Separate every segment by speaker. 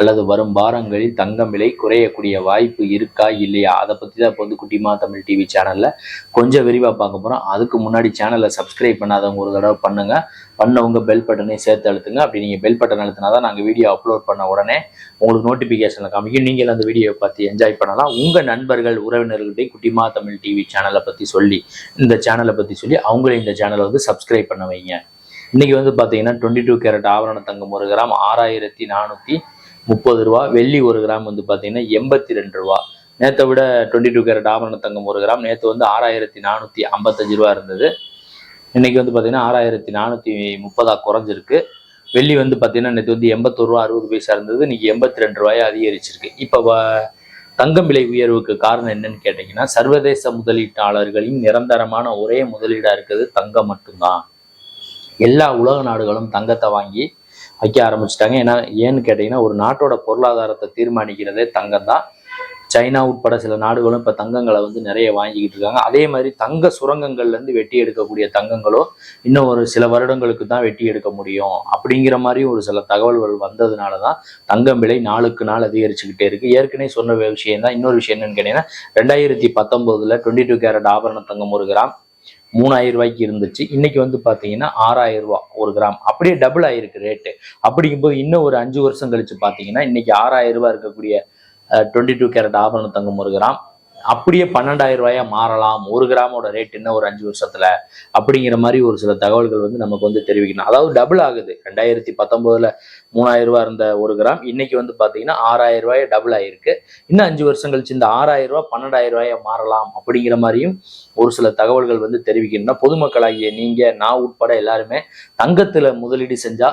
Speaker 1: அல்லது வரும் வாரங்களில் தங்கம் விலை குறையக்கூடிய வாய்ப்பு இருக்கா இல்லையா? அதை பற்றி தான் இப்போ வந்து குட்டிமா தமிழ் டிவி சேனலில் கொஞ்சம் விரிவாக பார்க்க போகிறோம் அதுக்கு முன்னாடி சேனலை சப்ஸ்கிரைப் பண்ணாதவங்க ஒரு தடவை பண்ணுங்க. பண்ணவங்க பெல் பட்டனையும் சேர்த்து அழுத்துங்க. அப்படி நீங்கள் பெல் பட்டன் அழுத்தினா தான் நாங்கள் வீடியோ அப்லோட் பண்ண உடனே உங்களுக்கு நோட்டிஃபிகேஷனில் காமிக்கும். நீங்கள் அந்த வீடியோவை பார்த்து என்ஜாய் பண்ணலாம். உங்கள் நண்பர்கள் உறவினர்கள்ட்டையும் குட்டிமா தமிழ் டிவி சேனலை பற்றி சொல்லி இந்த சேனலை பற்றி சொல்லி அவங்களே இந்த சேனலை வந்து சப்ஸ்கிரைப் பண்ண வைங்க. இன்னைக்கு வந்து பார்த்தீங்கன்னா டுவெண்ட்டி டூ கேரட் ஆவரண தங்கம் ஒரு கிராம் ஆறாயிரத்தி நானூற்றி முப்பது ரூபா வெள்ளி ஒரு கிராம் வந்து பார்த்தீங்கன்னா எண்பத்தி ரெண்டு ரூபா. நேற்றை விட டுவெண்ட்டி டூ கேரட் ஆபரண தங்கம் ஒரு கிராம். நேற்று வந்து ஆறாயிரத்தி நானூற்றி ஐம்பத்தஞ்சு ரூபா இருந்தது. இன்னைக்கு வந்து பார்த்தீங்கன்னா ஆறாயிரத்தி நானூற்றி முப்பதாக குறைஞ்சிருக்கு. வெள்ளி வந்து பார்த்தீங்கன்னா நேற்று வந்து எண்பத்தொரு ரூபா அறுபது பைசா இருந்தது. இன்னைக்கு எண்பத்தி ரெண்டு ரூபாயை அதிகரிச்சிருக்கு. இப்போ வ- தங்கம் விலை உயர்வுக்கு காரணம் என்னன்னு கேட்டிங்கன்னா சர்வதேச முதலீட்டாளர்களின் நிரந்தரமான ஒரே முதலீடாக இருக்குது தங்கம் மட்டும்தான். எல்லா உலக நாடுகளும் தங்கத்தை வாங்கி வைக்க ஆரம்பிச்சிட்டாங்க. ஏன்னா ஏன்னு கேட்டிங்கன்னா ஒரு நாட்டோட பொருளாதாரத்தை தீர்மானிக்கிறதே தங்கம் தான் சைனா உட்பட சில நாடுகளும் இப்போ தங்கங்களை வந்து நிறைய வாங்கிக்கிட்டு இருக்காங்க. அதே மாதிரி தங்க சுரங்கங்கள்லேருந்து வெட்டி எடுக்கக்கூடிய தங்கங்களோ இன்னும் ஒரு சில வருடங்களுக்கு தான் வெட்டி எடுக்க முடியும். அப்படிங்கிற மாதிரி ஒரு சில தகவல்கள் வந்ததுனால தான் தங்கம் விலை நாளுக்கு நாள் அதிகரிச்சுக்கிட்டே இருக்குது ஏற்கனவே சொன்ன விஷயம் தான் இன்னொரு விஷயம் என்னன்னு கேட்டீங்கன்னா ரெண்டாயிரத்தி பத்தொம்போதில் டுவெண்ட்டி டூ கேரட் ஆபரண தங்கம் ஒரு கிராம் மூணாயிரம் ரூபாய்க்கு இருந்துச்சு. இன்னைக்கு வந்து பார்த்தீங்கன்னா ஆறாயிரம் ரூபாய் ஒரு கிராம். அப்படியே டபுள் ஆயிருக்கு ரேட்டு அப்படிங்கும்போது இன்னும் ஒரு அஞ்சு வருஷம் கழிச்சு பார்த்தீங்கன்னா இன்னைக்கு ஆறாயிரம் ரூபாய் இருக்கக்கூடிய டுவெண்ட்டி டூ கேரட் ஆபரண தங்கம் ஒரு கிராம். அப்படியே பன்னெண்டாயிரம் ரூபாயா மாறலாம். ஒரு கிராமோட ரேட் என்ன ஒரு அஞ்சு வருஷத்துல அப்படிங்கிற மாதிரி ஒரு சில தகவல்கள் வந்து நமக்கு வந்து தெரிவிக்கணும். அதாவது டபுள் ஆகுது. ரெண்டாயிரத்தி பத்தொன்பதுல மூணாயிரம் ரூபாய் இருந்த ஒரு கிராம் இன்னைக்கு வந்து பாத்தீங்கன்னா ஆறாயிரம் ரூபாய் டபுள் ஆயிருக்கு. இன்னும் அஞ்சு வருஷம் கழிச்சு இந்த ஆறாயிரம் ரூபாய் பன்னெண்டாயிரம் ரூபாயா மாறலாம் அப்படிங்கிற மாதிரியும் ஒரு சில தகவல்கள் வந்து தெரிவிக்கணும்னா பொதுமக்களாகிய நீங்க நான் உட்பட எல்லாருமே தங்கத்துல முதலீடு செஞ்சா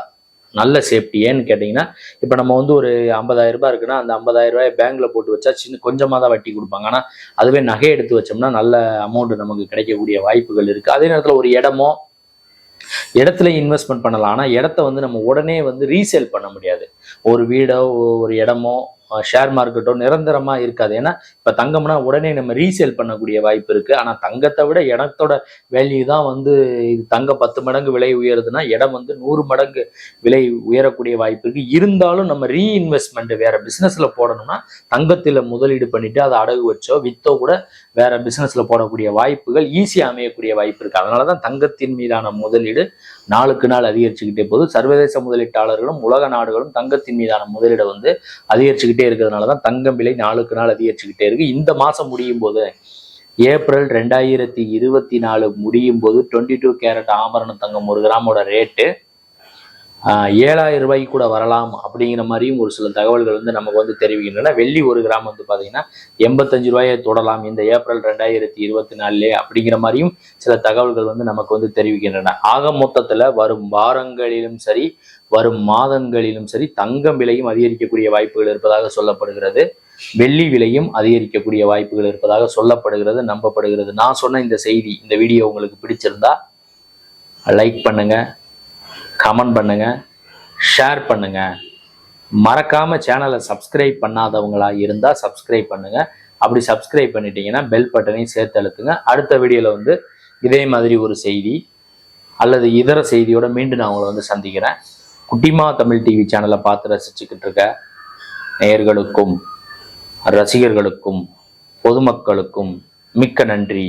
Speaker 1: நல்ல சேஃப்டி ஏன்னு கேட்டிங்கன்னா இப்போ நம்ம வந்து ஒரு ஐம்பதாயிரம் ரூபாய் இருக்குன்னா அந்த ஐம்பதாயிரம் ரூபாய் பேங்க்ல போட்டு வச்சா சின்ன கொஞ்சமாக தான் வட்டி கொடுப்பாங்க. ஆனால் அதுவே நகை எடுத்து வச்சோம்னா நல்ல அமௌண்ட் நமக்கு கிடைக்கக்கூடிய வாய்ப்புகள் இருக்குது அதே நேரத்தில் ஒரு இடமோ இடத்துல இன்வெஸ்ட்மெண்ட் பண்ணலாம். ஆனால் இடத்த வந்து நம்ம உடனே வந்து ரீசேல் பண்ண முடியாது. ஒரு வீடோ ஒரு இடமோ ஷேர் மார்க்கெட்டோ நிரந்தரமா இருக்காது. ஏன்னா இப்போ தங்கம்னா உடனே நம்ம ரீசேல் பண்ணக்கூடிய வாய்ப்பு இருக்கு. ஆனால் தங்கத்தை விட இடத்தோட வேல்யூ தான் வந்து இது தங்கம் பத்து மடங்கு விலை உயருதுன்னா இடம் வந்து நூறு மடங்கு விலை உயரக்கூடிய வாய்ப்பு இருக்கு. இருந்தாலும் நம்ம ரீஇன்வெஸ்ட்மெண்ட் வேற பிசினஸ்ல போடணும்னா தங்கத்தில் முதலீடு பண்ணிட்டு அதை அடகு வச்சோ வித்தோ கூட வேற பிசினஸ்ல போடக்கூடிய வாய்ப்புகள் ஈஸியாக அமையக்கூடிய வாய்ப்பு இருக்கு. அதனால தான் தங்கத்தின் மீதான முதலீடு நாளுக்கு நாள் அதிகரிச்சுக்கிட்டே போகுது. சர்வதேச முதலீட்டாளர்களும் உலக நாடுகளும் தங்கத்தின் மீதான முதலீடை வந்து அதிகரிச்சுக்கிட்டே இருக்கிறதுனால தான் தங்கம் விலை நாளுக்கு நாள் அதிகரிச்சுக்கிட்டே இருக்கு. இந்த மாதம் முடியும் போது ஏப்ரல் ரெண்டாயிரத்தி இருபத்தி நாலு முடியும் போது டுவெண்ட்டி டூ கேரட் ஆபரண தங்கம் ஒரு கிராமோட ரேட்டு ஏழாயிரம் ரூபாய்க்கு கூட வரலாம் அப்படிங்கிற மாதிரியும் ஒரு சில தகவல்கள் வந்து நமக்கு வந்து தெரிவிக்கின்றன. வெள்ளி ஒரு கிராம் வந்து பார்த்தீங்கன்னா எண்பத்தஞ்சு ரூபாயை தொடலாம். இந்த ஏப்ரல் ரெண்டாயிரத்தி இருபத்தி நாலுலே அப்படிங்கிற மாதிரியும் சில தகவல்கள் வந்து நமக்கு வந்து தெரிவிக்கின்றன. ஆக மொத்தத்தில் வரும் வாரங்களிலும் சரி வரும் மாதங்களிலும் சரி தங்கம் விலையும் அதிகரிக்கக்கூடிய வாய்ப்புகள் இருப்பதாக சொல்லப்படுகிறது. வெள்ளி விலையும் அதிகரிக்கக்கூடிய வாய்ப்புகள் இருப்பதாக சொல்லப்படுகிறது நம்பப்படுகிறது. நான் சொன்ன இந்த செய்தி இந்த வீடியோ உங்களுக்கு பிடிச்சிருந்தா லைக் பண்ணுங்கள் கமெண்ட் பண்ணுங்க ஷேர் பண்ணுங்க. மறக்காம சேனலை சப்ஸ்கிரைப் பண்ணாதவங்களா இருந்தா சப்ஸ்கிரைப் பண்ணுங்க. அப்படி சப்ஸ்கிரைப் பண்ணிட்டீங்கன்னா பெல் பட்டனையும் சேர்த்து அழுத்துங்க. அடுத்த வீடியோல வந்து இதே மாதிரி ஒரு செய்தி அல்லது இதர செய்தியோட மீண்டும் நான் உங்களை வந்து சந்திக்கிறேன். குட்டிமா தமிழ் டிவி சேனலை பார்த்து ரசிச்சுக்கிட்டு இருக்க நேயர்களுக்கும் ரசிகர்களுக்கும் பொதுமக்களுக்கும் மிக்க நன்றி.